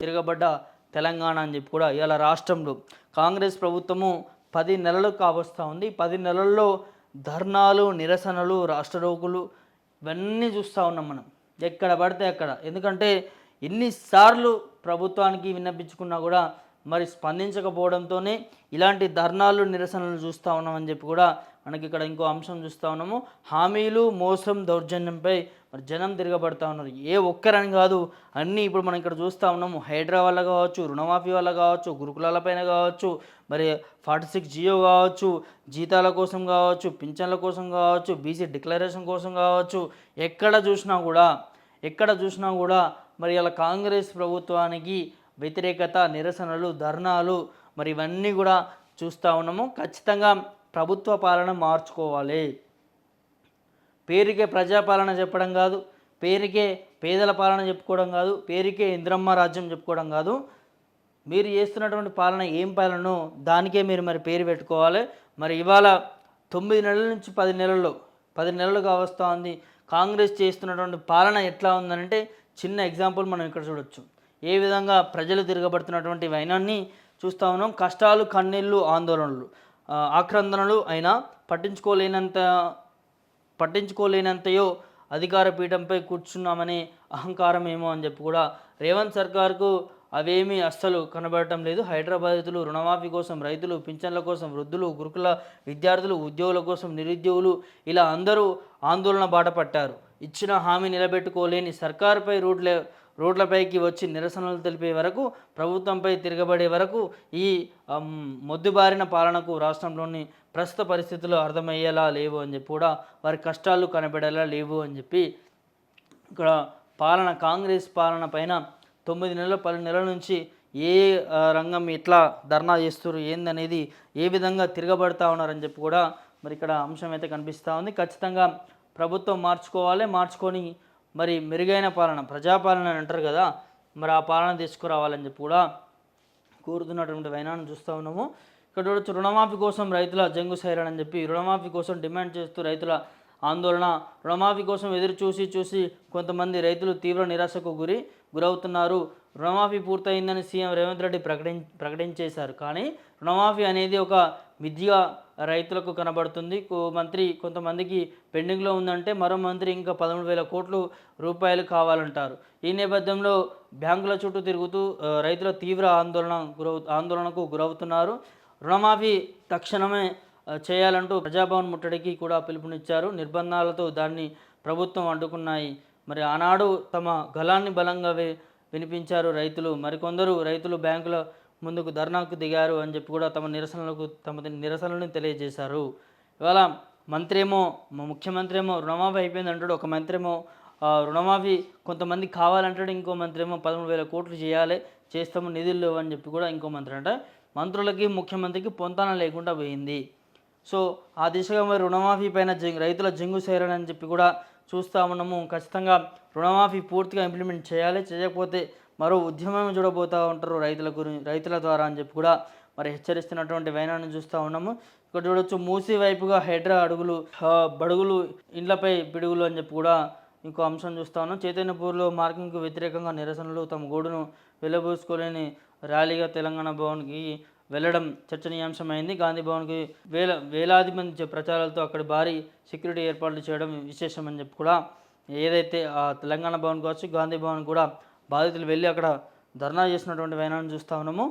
తిరగబడ్డ తెలంగాణ అని చెప్పి కూడా ఇవాళ రాష్ట్రంలో కాంగ్రెస్ ప్రభుత్వము పది నెలలు కావస్తూ ఉంది. పది నెలల్లో ధర్నాలు నిరసనలు రాష్ట్ర రోగులు ఇవన్నీ చూస్తూ ఉన్నాం మనం. ఎక్కడ పడితే అక్కడ. ఎందుకంటే ఎన్నిసార్లు ప్రభుత్వానికి విన్నపించుకున్నా కూడా మరి స్పందించకపోవడంతోనే ఇలాంటి ధర్నాలు నిరసనలు చూస్తూ ఉన్నామని చెప్పి కూడా మనకి ఇక్కడ ఇంకో అంశం చూస్తూ ఉన్నాము. హామీలు మోసం దౌర్జన్యంపై మరి జనం తిరగబడతా ఉన్నారు. ఏ ఒక్కరని కాదు అన్నీ ఇప్పుడు మనం ఇక్కడ చూస్తూ ఉన్నాము. హైడ్రా వల్ల కావచ్చు రుణమాఫీ వల్ల కావచ్చు గురుకులాలపైన కావచ్చు మరి ఫార్టీ సిక్స్ జియో కావచ్చు జీతాల కోసం కావచ్చు పింఛన్ల కోసం కావచ్చు బీసీ డిక్లరేషన్ కోసం కావచ్చు ఎక్కడ చూసినా కూడా ఎక్కడ చూసినా కూడా మరి ఇలా కాంగ్రెస్ ప్రభుత్వానికి వ్యతిరేకత నిరసనలు ధర్నాలు మరి ఇవన్నీ కూడా చూస్తూ ఉన్నాము. ఖచ్చితంగా ప్రభుత్వ పాలన మార్చుకోవాలి. పేరుకే ప్రజాపాలన చెప్పడం కాదు పేరుకే పేదల పాలన చెప్పుకోవడం కాదు పేరుకే ఇంద్రమ్మ రాజ్యం చెప్పుకోవడం కాదు. మీరు చేస్తున్నటువంటి పాలన ఏం పాలనో దానికే మీరు మరి పేరు పెట్టుకోవాలి. మరి ఇవాళ తొమ్మిది నెలల నుంచి పది నెలల్లో పది నెలలుగా వస్తూ ఉంది. కాంగ్రెస్ చేస్తున్నటువంటి పాలన ఎట్లా ఉందంటే చిన్న ఎగ్జాంపుల్ మనం ఇక్కడ చూడొచ్చు. ఏ విధంగా ప్రజలు తిరగబడుతున్నటువంటి వైనాన్ని చూస్తూ ఉన్నాం. కష్టాలు కన్నీళ్ళు ఆందోళనలు. ఆక్రందనలు అయినా పట్టించుకోలేనంత పట్టించుకోలేనంతయో అధికార పీఠంపై కూర్చున్నామనే అహంకారం ఏమో అని చెప్పి కూడా రేవంత్ సర్కార్కు అవేమీ అస్సలు కనబడటం లేదు. హైదరాబాదులు రుణమాఫీ కోసం రైతులు పింఛన్ల కోసం వృద్ధులు గురుకుల విద్యార్థులు ఉద్యోగుల కోసం నిరుద్యోగులు ఇలా అందరూ ఆందోళన బాట పట్టారు. ఇచ్చిన హామీ నిలబెట్టుకోలేని సర్కారుపై రోడ్ల రోడ్లపైకి వచ్చి నిరసనలు తెలిపే వరకు ప్రభుత్వంపై తిరగబడే వరకు ఈ మొద్దుబారిన పాలనకు రాష్ట్రంలోని ప్రస్తుత పరిస్థితులు అర్థమయ్యేలా లేవు అని చెప్పి కూడా వారి కష్టాలు కనబడేలా లేవు అని చెప్పి ఇక్కడ పాలన కాంగ్రెస్ పాలన పైన తొమ్మిది నెలలు పది నెలల నుంచి ఏ రంగం ఎట్లా ధర్నా చేస్తున్నారు ఏందనేది ఏ విధంగా తిరగబడతా ఉన్నారని చెప్పి కూడా మరి ఇక్కడ అంశం అయితే కనిపిస్తూ ఉంది. ఖచ్చితంగా ప్రభుత్వం మార్చుకోవాలి. మార్చుకొని మరి మెరుగైన పాలన ప్రజాపాలన అని అంటారు కదా మరి ఆ పాలన తీసుకురావాలని చెప్పి కూడా కోరుతున్నటువంటి వైనాన్ని చూస్తూ ఉన్నాము. ఇక్కడ చూడొచ్చు రుణమాఫీ కోసం రైతుల జంగు సైరన్ అని చెప్పి రుణమాఫీ కోసం డిమాండ్ చేస్తూ రైతుల ఆందోళన రుణమాఫీ కోసం ఎదురు చూసి చూసి కొంతమంది రైతులు తీవ్ర నిరాశకు గురి గురవుతున్నారు. రుణమాఫీ పూర్తయిందని సీఎం రేవంత్ రెడ్డి ప్రకటిం ప్రకటించేశారు. కానీ రుణమాఫీ అనేది ఒక విద్యగా రైతులకు కనబడుతుంది. కో- మంత్రి కొంతమందికి పెండింగ్లో ఉందంటే మరో మంత్రి ఇంకా పదమూడు వేల కోట్లు రూపాయలు కావాలంటారు. ఈ నేపథ్యంలో బ్యాంకుల చుట్టూ తిరుగుతూ రైతుల తీవ్ర ఆందోళన గురవు ఆందోళనకు గురవుతున్నారు. రుణమాఫీ తక్షణమే చేయాలంటూ ప్రజాభవన్ ముట్టడికి కూడా పిలుపునిచ్చారు. నిర్బంధాలతో దాన్ని ప్రభుత్వం అడ్డుకున్నాయి. మరి ఆనాడు తమ గలాన్ని బలంగా వినిపించారు రైతులు. మరికొందరు రైతులు బ్యాంకుల ముందుకు ధర్నాకు దిగారు అని చెప్పి కూడా తమ నిరసనలకు తమ నిరసనలను తెలియజేశారు. ఇవాళ మంత్రి ఏమో ముఖ్యమంత్రి ఏమో రుణమాఫీ అయిపోయింది అంటాడు. ఒక మంత్రి ఏమో రుణమాఫీ కొంతమంది కావాలంటాడు. ఇంకో మంత్రి ఏమో పదమూడు వేల కోట్లు చేయాలి చేస్తాము నిధులు లేవు అని చెప్పి కూడా ఇంకో మంత్రి అంటే మంత్రులకి ముఖ్యమంత్రికి పొంతన లేకుండా పోయింది. సో ఆ దిశగా మరి రుణమాఫీ పైన జంగ్ రైతుల జంగు సేరని అని చెప్పి కూడా చూస్తూ ఉన్నాము. ఖచ్చితంగా రుణమాఫీ పూర్తిగా ఇంప్లిమెంట్ చేయాలి. చేయకపోతే మరో ఉద్యమం చూడబోతూ ఉంటారు రైతుల గురించి రైతుల ద్వారా అని చెప్పి కూడా మరి హెచ్చరిస్తున్నటువంటి వైనాన్ని చూస్తూ ఉన్నాము. ఇక్కడ చూడొచ్చు మూసి వైపుగా హైడ్రా అడుగులు బడుగులు ఇండ్లపై పిడుగులు అని చెప్పి కూడా ఇంకో అంశం చూస్తా ఉన్నాం. చైతన్యపూర్లో మార్కింగ్కు వ్యతిరేకంగా నిరసనలు తమ గోడును వెళ్ళబోసుకోలేని ర్యాలీగా తెలంగాణ భవన్కి వెళ్ళడం చర్చనీయాంశమైంది. గాంధీ భవన్కి వేల వేలాది మంది ప్రచారాలతో అక్కడ భారీ సెక్యూరిటీ ఏర్పాట్లు చేయడం విశేషమని చెప్పి కూడా ఏదైతే ఆ తెలంగాణ భవన్ కావచ్చు గాంధీ భవన్ కూడా బాధితులు వెళ్ళి అక్కడ ధర్నా చేసినటువంటి వైనాన్ని చూస్తా ఉన్నాము.